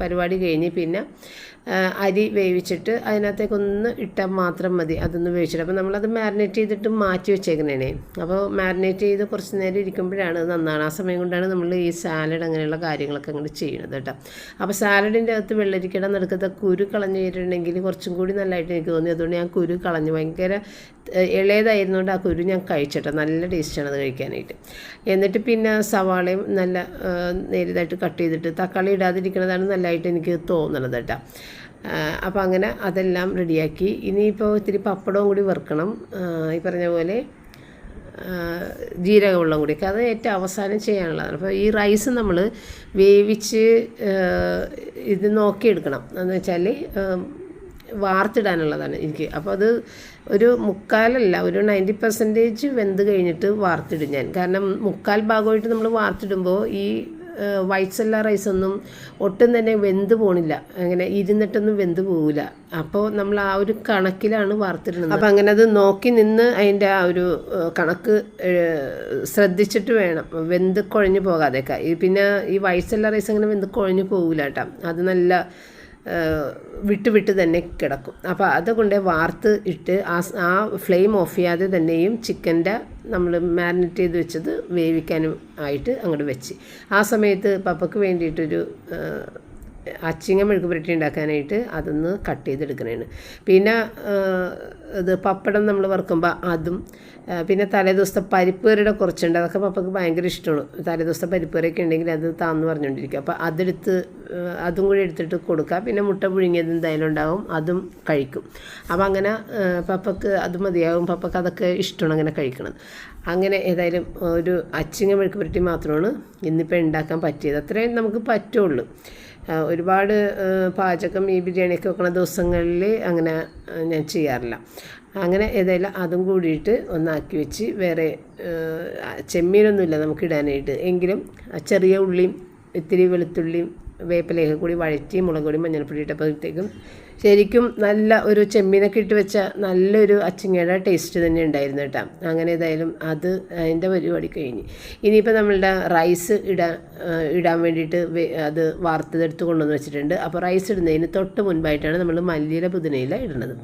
പരിപാടി കഴിഞ്ഞ് പിന്നെ അരി വേവിച്ചിട്ട് അതിനകത്തേക്കൊന്ന് ഇട്ടാൽ മാത്രം മതി. അതൊന്ന് വേവിച്ചിട്ട്. അപ്പോൾ നമ്മളത് മാരിനേറ്റ് ചെയ്തിട്ട് മാറ്റി വെച്ചേക്കണേ അപ്പോൾ മാരിനേറ്റ് ചെയ്ത് കുറച്ച് നേരം ഇരിക്കുമ്പോഴാണ് നന്നാണ്. ആ സമയം കൊണ്ടാണ് നമ്മൾ ഈ സാലഡ് അങ്ങനെയുള്ള കാര്യങ്ങളൊക്കെ അങ്ങോട്ട് ചെയ്യണത് കേട്ടോ. അപ്പോൾ സാലഡിന്റെ അകത്ത് വെള്ളരിക്കട നടുക്കത്തെ കുരു കളഞ്ഞു കഴിഞ്ഞിട്ടുണ്ടെങ്കിൽ കുറച്ചും കൂടി നല്ലതായിട്ട് എനിക്ക് തോന്നി. അതുകൊണ്ട് ഞാൻ കുരു കളഞ്ഞു. ഭയങ്കര ഇളയതായിരുന്നുകൊണ്ട് ആ കുരു ഞാൻ കഴിച്ചിട്ടോ നല്ല ടേസ്റ്റാണ് അത് കഴിക്കാനായിട്ട്. എന്നിട്ട് പിന്നെ സവാളയും നല്ല നേരിതായിട്ട് കട്ട് ചെയ്തിട്ട് തക്കാളി ഇടാതിരിക്കുന്നതാണ് നല്ലതായിട്ട് എനിക്ക് തോന്നണത് കേട്ടോ. അപ്പോൾ അങ്ങനെ അതെല്ലാം റെഡിയാക്കി. ഇനിയിപ്പോൾ ഇത്തിരി പപ്പടവും കൂടി വറുക്കണം. ഈ പറഞ്ഞ പോലെ ജീരകവെള്ളം കൂടി. അത് ഏറ്റവും അവസാനം ചെയ്യാനുള്ളതാണ്. അപ്പോൾ ഈ റൈസ് നമ്മൾ വേവിച്ച് ഇത് നോക്കിയെടുക്കണം. എന്ന് വെച്ചാൽ വാർത്തിടാനുള്ളതാണ് എനിക്ക്. അപ്പോൾ അത് ഒരു മുക്കാലല്ല ഒരു നയന്റി പെർസെന്റേജ് വെന്ത് കഴിഞ്ഞിട്ട് വാർത്തിടും ഞാൻ. കാരണം മുക്കാൽ ഭാഗമായിട്ട് നമ്മൾ വാർത്തിടുമ്പോൾ ഈ വൈറ്റ് സെല്ല റൈസ് ഒന്നും ഒട്ടും തന്നെ വെന്ത് പോണില്ല. അങ്ങനെ ഇരുന്നിട്ടൊന്നും വെന്ത് പോവില്ല അപ്പോൾ നമ്മൾ ആ ഒരു കണക്കിലാണ് വാർത്തിടുന്നത് അപ്പോൾ അങ്ങനെ അത് നോക്കി നിന്ന് അതിന്റെ ആ ഒരു കണക്ക് ശ്രദ്ധിച്ചിട്ട് വേണം. വെന്ത് കുഴഞ്ഞു പോകാതെയൊക്കെ. പിന്നെ ഈ വൈറ്റ് സെല്ല റൈസ് അങ്ങനെ വെന്ത് കുഴഞ്ഞു പോകില്ല കേട്ടോ. അത് നല്ല വിട്ട് വിട്ട് തന്നെ കിടക്കും. അപ്പോൾ അതുകൊണ്ട് വാർത്ത് ഇട്ട് ആ ആ ഫ്ലെയിം ഓഫ് ചെയ്യാതെ തന്നെയും ചിക്കന്റെ നമ്മൾ മാരിനേറ്റ് ചെയ്ത് വെച്ചത് വേവിക്കാനും ആയിട്ട് അങ്ങോട്ട് വെച്ച്. ആ സമയത്ത് പപ്പയ്ക്ക് വേണ്ടിയിട്ടൊരു അച്ചിങ്ങ മെഴുക്ക് പുരട്ടി ഉണ്ടാക്കാനായിട്ട് അതൊന്ന് കട്ട് ചെയ്തെടുക്കണേണ്. പിന്നെ ഇത് പപ്പടം നമ്മൾ വറുക്കുമ്പോൾ അതും പിന്നെ തലേദിവസത്തെ പരിപ്പുകറിയുടെ കുറച്ചുണ്ട്. അതൊക്കെ പപ്പക്ക് ഭയങ്കര ഇഷ്ടമാണ്. തലേദിവസത്തെ പരിപ്പുകറിയൊക്കെ ഉണ്ടെങ്കിൽ അത് താന്ന് പറഞ്ഞുകൊണ്ടിരിക്കും അപ്പോൾ അതെടുത്ത് അതും കൂടി എടുത്തിട്ട് കൊടുക്കുക പിന്നെ മുട്ട പുഴുങ്ങിയത് എന്തായാലും ഉണ്ടാവും. അതും കഴിക്കും. അപ്പോൾ അങ്ങനെ പപ്പക്ക് അത് മതിയാകും പപ്പക്ക് അതൊക്കെ ഇഷ്ടമാണ് അങ്ങനെ കഴിക്കണം അങ്ങനെ ഏതായാലും ഒരു അച്ചിങ്ങ മെഴുക്ക് പുരട്ടി മാത്രമാണ് ഇന്നിപ്പോൾ ഉണ്ടാക്കാൻ പറ്റിയത്. അത്രയും നമുക്ക് പറ്റുള്ളൂ. ഒരുപാട് പാചകം ഈ ബിരിയാണിയൊക്കെ വെക്കുന്ന ദിവസങ്ങളിൽ അങ്ങനെ ഞാൻ ചെയ്യാറില്ല. അങ്ങനെ ഏതായാലും അതും കൂടിയിട്ട് ഒന്നാക്കി വെച്ച് വേറെ ചെമ്മീനൊന്നുമില്ല നമുക്ക് ഇടാനായിട്ട്. എങ്കിലും ചെറിയ ഉള്ളിയും ഇത്തിരി വെളുത്തുള്ളിയും വേപ്പിലയൊക്കെ കൂടി വഴറ്റി മുളക് പൊടി മഞ്ഞൾപ്പൊടി ഇട്ടപ്പോഴത്തേക്കും ശരിക്കും നല്ല ഒരു ചെമ്മീനൊക്കെ ഇട്ട് വെച്ച നല്ലൊരു അച്ചിങ്ങയുടെ ടേസ്റ്റ് തന്നെ ഉണ്ടായിരുന്നു കേട്ടോ. അങ്ങനെ ഏതായാലും അത് അതിന്റെ പരിപാടി കഴിഞ്ഞ്. ഇനിയിപ്പോൾ നമ്മളുടെ റൈസ് ഇടാൻ ഇടാൻ വേണ്ടിയിട്ട് അത് വാർത്തതെടുത്ത് കൊണ്ടുവന്ന് വെച്ചിട്ടുണ്ട്. അപ്പോൾ റൈസ് ഇടുന്നതിന് തൊട്ട് മുൻപായിട്ടാണ് നമ്മൾ മല്ലിയില പുതിനയില ഇടുന്നത്.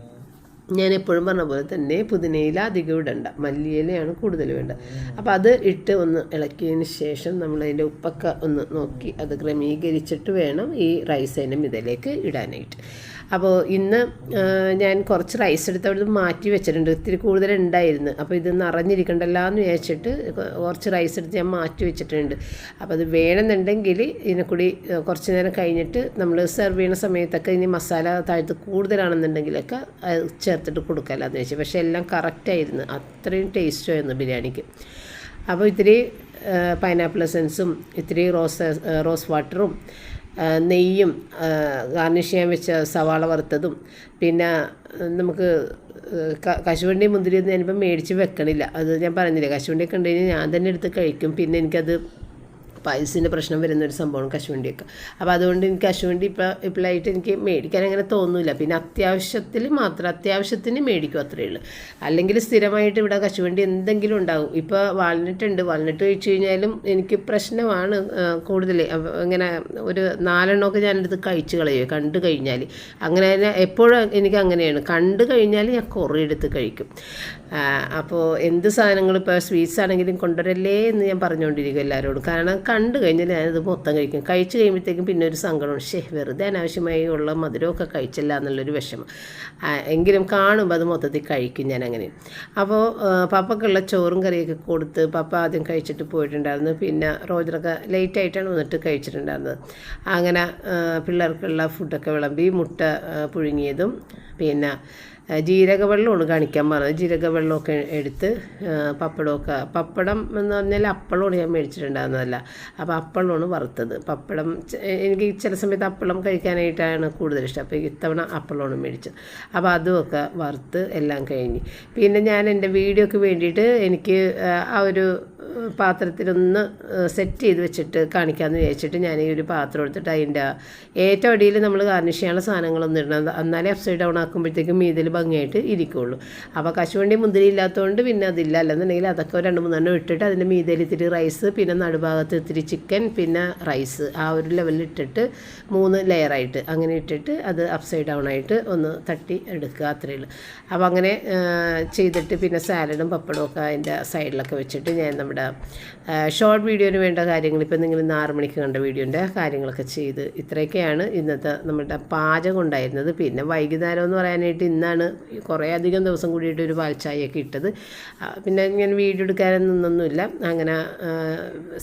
ഞാൻ എപ്പോഴും പറഞ്ഞ പോലെ തന്നെ പുതിനയില അധികം ഇടണ്ട. മല്ലിയിലയാണ് കൂടുതൽ വേണ്ടത്. അപ്പോൾ അത് ഇട്ട് ഒന്ന് ഇളക്കിയതിന് ശേഷം നമ്മൾ അതിന്റെ ഉപ്പൊക്കെ ഒന്ന് നോക്കി അത് ക്രമീകരിച്ചിട്ട് വേണം ഈ റൈസ് അതിന്റെ മിതലേക്ക് ഇടാനായിട്ട്. അപ്പോൾ ഇന്ന് ഞാൻ കുറച്ച് റൈസ് എടുത്ത് മാറ്റി വെച്ചിട്ടുണ്ട്. ഇത്തിരി കൂടുതൽ ഉണ്ടായിരുന്നു. അപ്പോൾ ഇത് നിറഞ്ഞിരിക്കണ്ടല്ലോ എന്ന് വിചാരിച്ചിട്ട് കുറച്ച് റൈസ് എടുത്ത് ഞാൻ മാറ്റി വെച്ചിട്ടുണ്ട്. അപ്പോൾ അത് വേണമെന്നുണ്ടെങ്കിൽ ഇതിനെ കൂടി കുറച്ച് നേരം കഴിഞ്ഞിട്ട് നമ്മൾ സെർവ് ചെയ്യുന്ന സമയത്തൊക്കെ ഇനി മസാല താഴ്ത്ത് കൂടുതലാണെന്നുണ്ടെങ്കിലൊക്കെ ചേർത്തിട്ട് കൊടുക്കാമല്ലോ എന്ന് വെച്ചു പക്ഷേ എല്ലാം കറക്റ്റായിരുന്നു അത്രയും ടേസ്റ്റായിരുന്നു ബിരിയാണിക്ക്. അപ്പോൾ ഇത്തിരി പൈനാപ്പിൾ എസൻസും ഇത്തിരി റോസ് റോസ് വാട്ടറും നെയ്യും ഗാർണിഷ് ചെയ്യാൻ വെച്ച സവാള വറുത്തതും പിന്നെ നമുക്ക് കശുവണ്ടി മുന്തിരി ഞാനിപ്പം മേടിച്ച് വെക്കണില്ല. അത് ഞാൻ പറഞ്ഞില്ലേ കശുവണ്ടിയൊക്കെ ഉണ്ടെങ്കിൽ ഞാൻ തന്നെ എടുത്ത് കഴിക്കും. പിന്നെ എനിക്കത് പൈസേന്റെ പ്രശ്നം വരുന്ന ഒരു സംഭവമാണ് കശുവണ്ടിയൊക്കെ. അപ്പോൾ അതുകൊണ്ട് എനിക്ക് കശുവണ്ടി ഇപ്പോൾ ഇപ്പോഴായിട്ട് എനിക്ക് മേടിക്കാൻ അങ്ങനെ തോന്നുന്നില്ല. പിന്നെ അത്യാവശ്യത്തിൽ മാത്രം അത്യാവശ്യത്തിന് മേടിക്കും അത്രയേ ഉള്ളൂ. അല്ലെങ്കിൽ സ്ഥിരമായിട്ട് ഇവിടെ കശുവണ്ടി എന്തെങ്കിലും ഉണ്ടാകും ഇപ്പോൾ വാൾനട്ട് ഉണ്ട്. വാൾനട്ട് കഴിച്ചു കഴിഞ്ഞാലും എനിക്ക് പ്രശ്നമാണ് കൂടുതൽ ഇങ്ങനെ ഒരു നാലെണ്ണമൊക്കെ ഞാനെടുത്ത് കഴിച്ചു കളയുക കണ്ടു കഴിഞ്ഞാൽ അങ്ങനെ എപ്പോഴും എനിക്ക് അങ്ങനെയാണ്. കണ്ടു കഴിഞ്ഞാൽ ഞാൻ കുറേ എടുത്ത് കഴിക്കും. അപ്പോൾ എന്ത് സാധനങ്ങൾ ഇപ്പോൾ സ്വീറ്റ്സ് ആണെങ്കിലും കൊണ്ടുവരല്ലേ എന്ന് ഞാൻ പറഞ്ഞുകൊണ്ടിരിക്കും എല്ലാവരോടും കാരണം കണ്ടു കഴിഞ്ഞാൽ ഞാനത് മൊത്തം കഴിക്കും. കഴിച്ചു കഴിയുമ്പോഴത്തേക്കും പിന്നെ ഒരു സങ്കടം ഷേ വെറുതെ അനാവശ്യമായി ഉള്ള മധുരമൊക്കെ കഴിച്ചില്ല എന്നുള്ളൊരു വിഷമം. എങ്കിലും കാണുമ്പോൾ അത് മൊത്തത്തിൽ കഴിക്കും ഞാൻ അങ്ങനെ അപ്പോൾ പപ്പക്കുള്ള ചോറും കറിയൊക്കെ കൊടുത്ത് പപ്പ ആദ്യം കഴിച്ചിട്ട് പോയിട്ടുണ്ടായിരുന്നു. പിന്നെ റോജറൊക്കെ ലേറ്റായിട്ടാണ് വന്നിട്ട് കഴിച്ചിട്ടുണ്ടായിരുന്നത്. അങ്ങനെ പിള്ളേർക്കുള്ള ഫുഡൊക്കെ വിളമ്പി മുട്ട പുഴുങ്ങിയതും പിന്നെ ജീരകവെള്ളമാണ് കാണിക്കാൻ പറഞ്ഞത്. ജീരകവെള്ളമൊക്കെ എടുത്ത് പപ്പടമൊക്കെ പപ്പടം എന്ന് പറഞ്ഞാൽ അപ്പളമാണ് ഞാൻ മേടിച്ചിട്ടുണ്ടായിരുന്നതല്ല. അപ്പോൾ അപ്പളമാണ് വറുത്തത്. പപ്പടം എനിക്ക് ചില സമയത്ത് അപ്പളം കഴിക്കാനായിട്ടാണ് കൂടുതൽ ഇഷ്ടം. അപ്പോൾ ഇത്തവണ അപ്പളമാണ് മേടിച്ചത്. അപ്പോൾ അതുമൊക്കെ വറുത്ത് എല്ലാം കഴിഞ്ഞ്. പിന്നെ ഞാൻ എന്റെ വീഡിയോക്ക് വേണ്ടിയിട്ട് എനിക്ക് ആ, ഒരു പാത്രത്തിലൊന്ന് സെറ്റ് ചെയ്ത് വെച്ചിട്ട് കാണിക്കാമെന്ന് വിചാരിച്ചിട്ട് ഞാൻ ഈ ഒരു പാത്രം എടുത്തിട്ട് അതിന്റെ ഏറ്റവും അടിയിൽ നമ്മൾ ഗാർണിഷ് ചെയ്യാനുള്ള സാധനങ്ങളൊന്നും ഇടണം എന്നാലേ അപ്സൈഡ് ഡൗൺ ആക്കുമ്പോഴത്തേക്കും മീതിൽ ഭംഗിയായിട്ട് ഇരിക്കുള്ളൂ. അപ്പോൾ കശുവണ്ടി മുന്തിരി ഇല്ലാത്തതുകൊണ്ട് പിന്നെ അതില്ല. അല്ലെന്നുണ്ടെങ്കിൽ അതൊക്കെ രണ്ട് മൂന്നെണ്ണം ഇട്ടിട്ട് അതിന്റെ മീതയിൽ ഇത്തിരി റൈസ് പിന്നെ നടുഭാഗത്ത് ഇത്തിരി ചിക്കൻ പിന്നെ റൈസ് ആ ഒരു ലെവലിൽ ഇട്ടിട്ട് മൂന്ന് ലെയറായിട്ട് അങ്ങനെ ഇട്ടിട്ട് അത് അപ്സൈഡ് ഡൗൺ ആയിട്ട് ഒന്ന് തട്ടി എടുക്കുക അത്രയേ ഉള്ളൂ. അപ്പോൾ അങ്ങനെ ചെയ്തിട്ട് പിന്നെ സാലഡും പപ്പടവും ഒക്കെ അതിന്റെ സൈഡിലൊക്കെ വെച്ചിട്ട് ഞാൻ നമ്മുടെ ഷോർട്ട് വീഡിയോന് വേണ്ട കാര്യങ്ങൾ ഇപ്പം നിങ്ങൾ ഇന്ന് ആറ് മണിക്ക് കണ്ട വീഡിയോന്റെ കാര്യങ്ങളൊക്കെ ചെയ്ത് ഇത്രയൊക്കെയാണ് ഇന്നത്തെ നമ്മുടെ പാചകം ഉണ്ടായിരുന്നത്. പിന്നെ വൈകുന്നേരം എന്ന് പറയാനായിട്ട് ഇന്നാണ് കുറേ അധികം ദിവസം കൂടിയിട്ട് ഒരു പാൽച്ചായയൊക്കെ ഇട്ടത്. പിന്നെ ഞാൻ വീഡിയോ എടുക്കാനൊന്നൊന്നുമില്ല അങ്ങനെ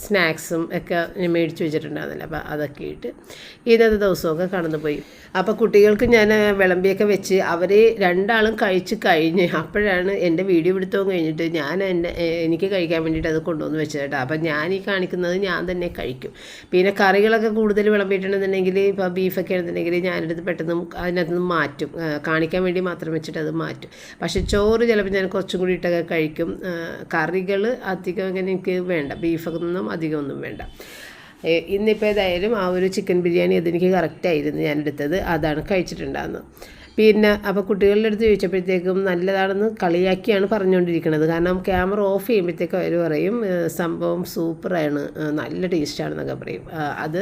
സ്നാക്സും ഒക്കെ മേടിച്ച് വെച്ചിട്ടുണ്ടായിരുന്നില്ല. അപ്പോൾ അതൊക്കെ ഇട്ട് ഇന്നത്തെ ദിവസമൊക്കെ കടന്നുപോയി. അപ്പോൾ കുട്ടികൾക്ക് ഞാൻ വിളമ്പിയൊക്കെ വെച്ച് അവർ രണ്ടാളും കഴിച്ച് കഴിഞ്ഞ് അപ്പോഴാണ് എന്റെ വീഡിയോ പിടുത്തവും കഴിഞ്ഞിട്ട് ഞാൻ എന്റെ എനിക്ക് കഴിക്കാൻ വേണ്ടിയിട്ട് അത് കൊണ്ടുവന്ന് വെച്ചത് കേട്ടോ. അപ്പം ഞാൻ ഈ കാണിക്കുന്നത് ഞാൻ തന്നെ കഴിക്കും. പിന്നെ കറികളൊക്കെ കൂടുതൽ വിളമ്പിയിട്ടുണ്ടെന്നുണ്ടെങ്കിൽ ഇപ്പോൾ ബീഫൊക്കെ ആണെന്നുണ്ടെങ്കിൽ ഞാനെടുത്ത് പെട്ടെന്ന് അതിനകത്ത് നിന്ന് മാറ്റും കാണിക്കാൻ വേണ്ടി മാത്രം വെച്ചിട്ട് അത് മാറ്റും. പക്ഷേ ചോറ് ചിലപ്പോൾ ഞാൻ കുറച്ചും കൂടി ഇട്ടൊക്കെ കഴിക്കും. കറികൾ അധികം അങ്ങനെ എനിക്ക് വേണ്ട. ബീഫൊന്നും അധികം ഒന്നും വേണ്ട. ഇന്നിപ്പോൾ ഏതായാലും ആ ഒരു ചിക്കൻ ബിരിയാണി അതെനിക്ക് കറക്റ്റായിരുന്നു ഞാൻ എടുത്തത്. അതാണ് കഴിച്ചിട്ടുണ്ടാകുന്നത് പിന്നെ അപ്പോൾ കുട്ടികളുടെ അടുത്ത് ചോദിച്ചപ്പോഴത്തേക്കും നല്ലതാണെന്ന് കളിയാക്കിയാണ് പറഞ്ഞുകൊണ്ടിരിക്കുന്നത്. കാരണം ക്യാമറ ഓഫ് ചെയ്യുമ്പോഴത്തേക്കും അവർ പറയും സംഭവം സൂപ്പറാണ്. നല്ല ടേസ്റ്റാണെന്നൊക്കെ പറയും. അത്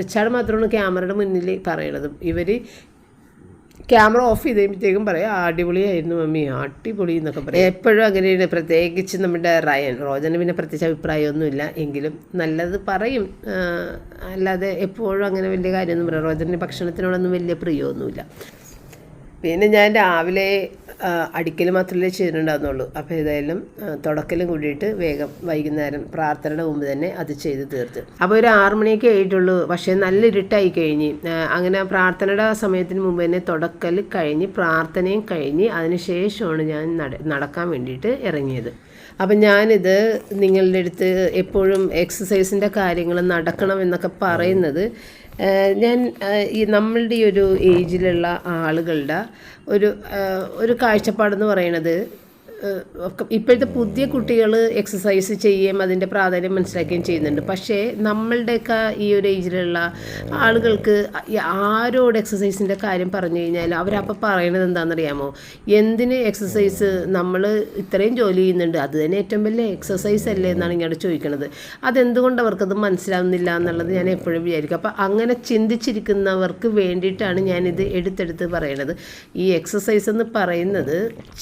റിച്ചാർഡ് മാത്രമാണ് ക്യാമറയുടെ മുന്നിൽ പറയണത്. ഇവർ ക്യാമറ ഓഫ് ചെയ്ത് കഴിയുമ്പോഴത്തേക്കും പറയാം "ആ, അടിപൊളിയായിരുന്നു മമ്മി അടിപൊളി എന്നൊക്കെ പറയും. എപ്പോഴും അങ്ങനെയാണ്. പ്രത്യേകിച്ച് നമ്മുടെ റയൻ റോജന് പിന്നെ പ്രത്യേകിച്ച് അഭിപ്രായമൊന്നുമില്ല. എങ്കിലും നല്ലത് പറയും. അല്ലാതെ എപ്പോഴും അങ്ങനെ വലിയ കാര്യമൊന്നും പറയാം റോജന് ഭക്ഷണത്തിനോടൊന്നും വലിയ പ്രിയമൊന്നുമില്ല. പിന്നെ ഞാൻ രാവിലെ അടിക്കൽ മാത്രമേ ചെയ്തിട്ടുണ്ടാകുന്നുള്ളൂ അപ്പോൾ ഏതായാലും തുടക്കലും കൂടിയിട്ട് വേഗം വൈകുന്നേരം പ്രാർത്ഥനയുടെ മുമ്പ് തന്നെ അത് ചെയ്ത് തീർത്ത്. അപ്പോൾ ഒരു ആറു മണിയൊക്കെ ആയിട്ടുള്ളൂ. പക്ഷേ നല്ല ഇരുട്ടായി കഴിഞ്ഞ് അങ്ങനെ പ്രാർത്ഥനയുടെ സമയത്തിന് മുമ്പ് തന്നെ തുടക്കൽ കഴിഞ്ഞ് പ്രാർത്ഥനയും കഴിഞ്ഞ് അതിനുശേഷമാണ് ഞാൻ നട നടക്കാൻ വേണ്ടിയിട്ട് ഇറങ്ങിയത്. അപ്പം ഞാനിത് നിങ്ങളുടെ അടുത്ത് എപ്പോഴും എക്സസൈസിന്റെ കാര്യങ്ങൾ നടക്കണം എന്നൊക്കെ പറയുന്നത് ഞാൻ ഈ നമ്മളുടെ ഈ ഒരു ഏജിലുള്ള ആളുകളുടെ ഒരു ഒരു കാഴ്ചപ്പാടെന്ന് പറയണത് ഇപ്പോഴത്തെ പുതിയ കുട്ടികൾ എക്സസൈസ് ചെയ്യുകയും അതിന്റെ പ്രാധാന്യം മനസ്സിലാക്കുകയും ചെയ്യുന്നുണ്ട്. പക്ഷേ നമ്മളുടെയൊക്കെ ഈ ഒരു ഏജിലുള്ള ആളുകൾക്ക് ആരോട് എക്സസൈസിന്റെ കാര്യം പറഞ്ഞു കഴിഞ്ഞാൽ അവരപ്പോൾ പറയണത് എന്താണെന്നറിയാമോ? എന്തിന് എക്സസൈസ് നമ്മൾ ഇത്രയും ജോലി ചെയ്യുന്നുണ്ട്? അത് തന്നെ ഏറ്റവും വലിയ എക്സസൈസ് അല്ലേ എന്നാണ് ഇങ്ങോട്ട് ചോദിക്കുന്നത് അതെന്തുകൊണ്ട് അവർക്കത് മനസ്സിലാവുന്നില്ല എന്നുള്ളത് ഞാൻ എപ്പോഴും വിചാരിക്കും. അപ്പോൾ അങ്ങനെ ചിന്തിച്ചിരിക്കുന്നവർക്ക് വേണ്ടിയിട്ടാണ് ഞാനിത് എടുത്തെടുത്ത് പറയണത്. ഈ എക്സസൈസ് എന്ന് പറയുന്നത്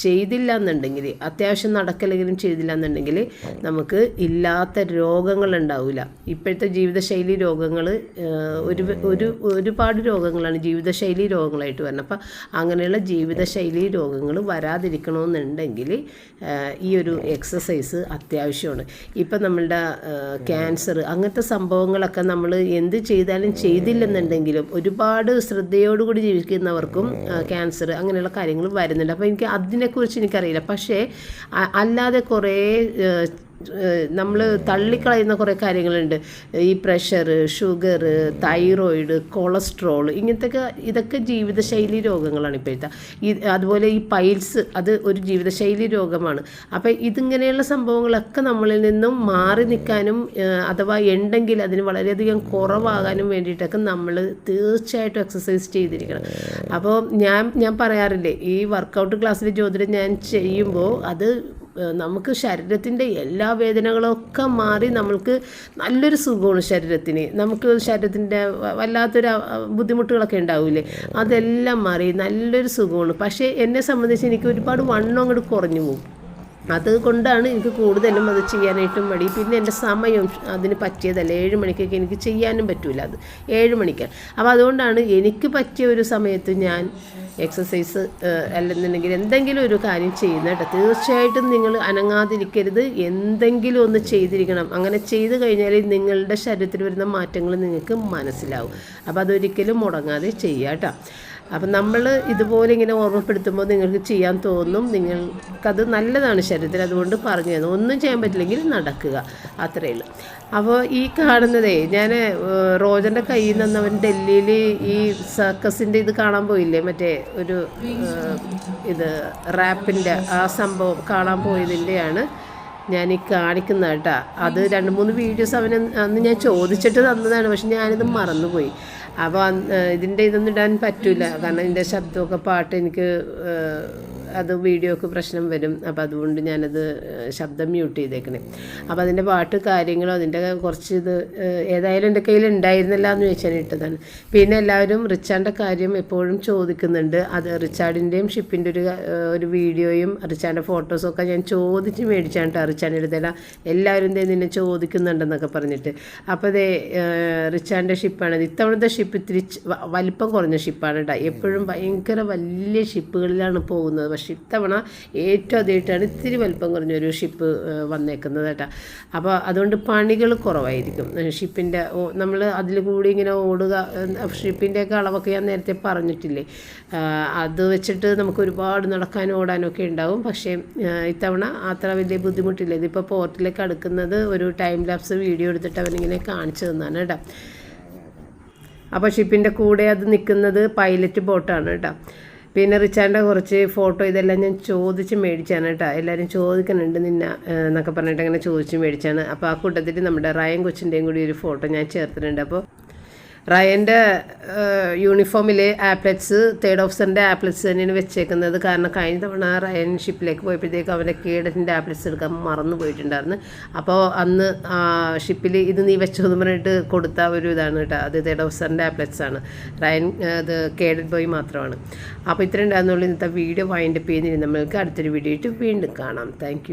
ചെയ്തില്ല എന്നുണ്ടെങ്കിൽ അത്യാവശ്യം നടക്കലെങ്കിലും ചെയ്തില്ല എന്നുണ്ടെങ്കിൽ നമുക്ക് ഇല്ലാത്ത രോഗങ്ങൾ ഉണ്ടാവില്ല ഇപ്പോഴത്തെ ജീവിതശൈലി രോഗങ്ങൾ ഒരു ഒരു ഒരുപാട് രോഗങ്ങളാണ് ജീവിതശൈലി രോഗങ്ങളായിട്ട് വരുന്നത്. അപ്പം അങ്ങനെയുള്ള ജീവിതശൈലി രോഗങ്ങൾ വരാതിരിക്കണമെന്നുണ്ടെങ്കിൽ ഈ ഒരു എക്സസൈസ് അത്യാവശ്യമാണ്. ഇപ്പം നമ്മളുടെ ക്യാൻസർ അങ്ങനത്തെ സംഭവങ്ങളൊക്കെ നമ്മൾ എന്ത് ചെയ്താലും ചെയ്തില്ലെന്നുണ്ടെങ്കിലും ഒരുപാട് ശ്രദ്ധയോടുകൂടി ജീവിക്കുന്നവർക്കും ക്യാൻസർ അങ്ങനെയുള്ള കാര്യങ്ങൾ വരുന്നുണ്ട്. അപ്പോൾ എനിക്ക് അതിനെക്കുറിച്ച് എനിക്കറിയില്ല. പക്ഷേ അല്ലാതെ കുറേ നമ്മൾ തള്ളിക്കളയുന്ന കുറേ കാര്യങ്ങളുണ്ട്. ഈ പ്രഷർ ഷുഗർ തൈറോയിഡ് കൊളസ്ട്രോൾ ഇങ്ങനത്തെ ഇതൊക്കെ ജീവിതശൈലി രോഗങ്ങളാണ് ഇപ്പോഴത്തെ. ഈ അതുപോലെ ഈ പൈൽസ് അത് ഒരു ജീവിതശൈലി രോഗമാണ്. അപ്പോൾ ഇതിങ്ങനെയുള്ള സംഭവങ്ങളൊക്കെ നമ്മളിൽ നിന്നും മാറി നിൽക്കാനും അഥവാ ഉണ്ടെങ്കിൽ അതിന് വളരെയധികം കുറവാകാനും വേണ്ടിയിട്ടൊക്കെ നമ്മൾ തീർച്ചയായിട്ടും എക്സസൈസ് ചെയ്തിരിക്കണം. അപ്പോൾ ഞാൻ ഞാൻ പറയാറില്ലേ ഈ വർക്കൗട്ട് ക്ലാസ്സിൽ ജ്യോതിരം ഞാൻ ചെയ്യുമ്പോൾ അത് നമുക്ക് ശരീരത്തിന്റെ എല്ലാ വേദനകളൊക്കെ മാറി നമ്മൾക്ക് നല്ലൊരു സുഖമാണ് ശരീരത്തിന്. നമുക്ക് ശരീരത്തിന്റെ വല്ലാത്തൊരു ബുദ്ധിമുട്ടുകളൊക്കെ ഉണ്ടാവില്ലേ? അതെല്ലാം മാറി നല്ലൊരു സുഖമാണ്. പക്ഷേ എന്നെ സംബന്ധിച്ച് എനിക്ക് ഒരുപാട് വണ്ണം അങ്ങോട്ട് കുറഞ്ഞു പോകും അതുകൊണ്ടാണ് എനിക്ക് കൂടുതലും അത് ചെയ്യാനായിട്ടും മടി. പിന്നെ എന്റെ സമയം അതിന് പറ്റിയതല്ല. ഏഴ് മണിക്കൊക്കെ എനിക്ക് ചെയ്യാനും പറ്റില്ല അത്. ഏഴ് മണിക്കാണ്. അപ്പോൾ അതുകൊണ്ടാണ് എനിക്ക് പറ്റിയ ഒരു സമയത്ത് ഞാൻ എക്സസൈസ് അല്ലെന്നുണ്ടെങ്കിൽ എന്തെങ്കിലും ഒരു കാര്യം ചെയ്യുന്ന കേട്ടോ. തീർച്ചയായിട്ടും നിങ്ങൾ അനങ്ങാതിരിക്കരുത്. എന്തെങ്കിലും ഒന്ന് ചെയ്തിരിക്കണം. അങ്ങനെ ചെയ്ത് കഴിഞ്ഞാൽ നിങ്ങളുടെ ശരീരത്തിൽ വരുന്ന മാറ്റങ്ങൾ നിങ്ങൾക്ക് മനസ്സിലാവും. അപ്പോൾ അതൊരിക്കലും മുടങ്ങാതെ ചെയ്യാം കേട്ടോ. അപ്പം നമ്മൾ ഇതുപോലെ ഇങ്ങനെ ഓർമ്മപ്പെടുത്തുമ്പോൾ നിങ്ങൾക്ക് ചെയ്യാൻ തോന്നും നിങ്ങൾക്കത് നല്ലതാണ് ശരീരത്തിൽ അതുകൊണ്ട് പറഞ്ഞു തന്നു. ഒന്നും ചെയ്യാൻ പറ്റില്ലെങ്കിൽ നടക്കുക. അത്രയേ ഉള്ളൂ. അപ്പോൾ ഈ കാണുന്നതേ ഞാൻ റോജന്റെ കയ്യിൽ നിന്ന് അവൻ ഡൽഹിയിൽ ഈ സർക്കസിന്റെ ഇത് കാണാൻ പോയില്ലേ? മറ്റേ ഒരു ഇത് റാപ്പിന്റെ ആ സംഭവം കാണാൻ പോയതിന്റെയാണ് ഞാൻ ഈ കാണിക്കുന്നത് കേട്ടോ. അത് രണ്ട് മൂന്ന് വീഡിയോസ് അവന് അന്ന് ഞാൻ ചോദിച്ചിട്ട് തന്നതാണ് പക്ഷെ ഞാനിത് മറന്നുപോയി. അപ്പോൾ ഇതിന്റെ ഇതൊന്നും ഇടാൻ പറ്റില്ല കാരണം ഇതിന്റെ ശബ്ദമൊക്കെ പാട്ട് എനിക്ക് അത് വീഡിയോക്ക് പ്രശ്നം വരും. അപ്പോൾ അതുകൊണ്ട് ഞാനത് ശബ്ദം മ്യൂട്ട് ചെയ്തേക്കണേ. അപ്പോൾ അതിന്റെ പാട്ട് കാര്യങ്ങളോ അതിന്റെ കുറച്ച് ഇത് ഏതായാലും എന്റെ കയ്യിൽ ഉണ്ടായിരുന്നില്ല എന്ന് ചോദിച്ചാൽ ഇട്ടതാണ്. പിന്നെ എല്ലാവരും റിച്ചാന്റെ കാര്യം എപ്പോഴും ചോദിക്കുന്നുണ്ട്. അത് റിച്ചാർഡിന്റെയും ഷിപ്പിന്റെ ഒരു ഒരു വീഡിയോയും റിച്ചാന്റെ ഫോട്ടോസൊക്കെ ഞാൻ ചോദിച്ച് മേടിച്ചാണ് കേട്ടോ റിച്ചാന്റെ അടുത്തല്ല എല്ലാവരും ദേ നിന്നെ ചോദിക്കുന്നുണ്ടെന്നൊക്കെ പറഞ്ഞിട്ട്. അപ്പോൾ ഏഹ്, റിച്ചാന്റെ ഷിപ്പാണ്. ഇത്തവണത്തെ ഷിപ്പ് ഇത്തിരി വലിപ്പം കുറഞ്ഞ ഷിപ്പാണ് കേട്ടോ. എപ്പോഴും ഭയങ്കര വലിയ ഷിപ്പുകളിലാണ് പോകുന്നത്. പക്ഷേ ഇത്തവണ ഏറ്റവും അധികമായിട്ടാണ് ഇത്തിരി വലിപ്പം കുറഞ്ഞൊരു ഷിപ്പ് വന്നേക്കുന്നത് കേട്ടോ. അപ്പോൾ അതുകൊണ്ട് പണികൾ കുറവായിരിക്കും. ഷിപ്പിന്റെ നമ്മൾ അതിൽ കൂടി ഇങ്ങനെ ഓടുക ഷിപ്പിന്റെയൊക്കെ അളവൊക്കെ ഞാൻ നേരത്തെ പറഞ്ഞിട്ടില്ലേ. അത് വെച്ചിട്ട് നമുക്ക് ഒരുപാട് നടക്കാനും ഓടാനും ഒക്കെ ഉണ്ടാവും. പക്ഷേ ഇത്തവണ അത്ര വലിയ ബുദ്ധിമുട്ടില്ല. ഇതിപ്പോൾ പോർട്ടിലേക്ക് അടുക്കുന്നത് ഒരു ടൈം ലാപ്സ് വീഡിയോ എടുത്തിട്ട് അവനിങ്ങനെ കാണിച്ചു തന്നാണ് കേട്ടോ. അപ്പോൾ ഷിപ്പിന്റെ കൂടെ അത് നിൽക്കുന്നത് പൈലറ്റ് ബോട്ടാണ് കേട്ടോ. പിന്നെ റിച്ചാന്റെ കുറച്ച് ഫോട്ടോ ഇതെല്ലാം ഞാൻ ചോദിച്ച് മേടിച്ചാണ് കേട്ടോ. എല്ലാവരും ചോദിക്കുന്നുണ്ട് നിന്ന എന്നൊക്കെ പറഞ്ഞിട്ട് അങ്ങനെ ചോദിച്ച് മേടിച്ചാണ്. അപ്പോൾ ആ കൂട്ടത്തിൽ നമ്മുടെ റായം കൊച്ചിന്റെയും കൂടി ഒരു ഫോട്ടോ ഞാൻ ചേർത്തിട്ടുണ്ട്. അപ്പോൾ റയന്റെ യൂണിഫോമിലെ ആപ്ലറ്റ്സ് തേർഡ് ഓഫീസറിന്റെ ആപ്ലറ്റ്സ് തന്നെയാണ് വെച്ചേക്കുന്നത്. കാരണം കഴിഞ്ഞ തവണ റയൻ ഷിപ്പിലേക്ക് പോയപ്പോഴത്തേക്ക് അവന്റെ കേഡറ്റിന്റെ ആപ്ലറ്റ്സ് എടുക്കാൻ മറന്നു പോയിട്ടുണ്ടായിരുന്നു. അപ്പോൾ അന്ന് ഷിപ്പിൽ ഇത് നീ വെച്ചോന്ന് പറഞ്ഞിട്ട് കൊടുത്ത ഒരു ഇതാണ് കേട്ടോ. അത് തേർഡ് ഓഫീസറിന്റെ ആപ്ലറ്റ്സ് ആണ്. റയൻ അത് കേഡറ്റ് ബോയ് മാത്രമാണ്. അപ്പോൾ ഇത്രയും ഉണ്ടായിരുന്നുള്ളൂ. ഇന്നത്തെ വീഡിയോ വൈൻഡപ്പ് ചെയ്യുന്നതിന് നമ്മൾക്ക് അടുത്തൊരു വീഡിയോ ആയിട്ട് വീണ്ടും കാണാം. താങ്ക്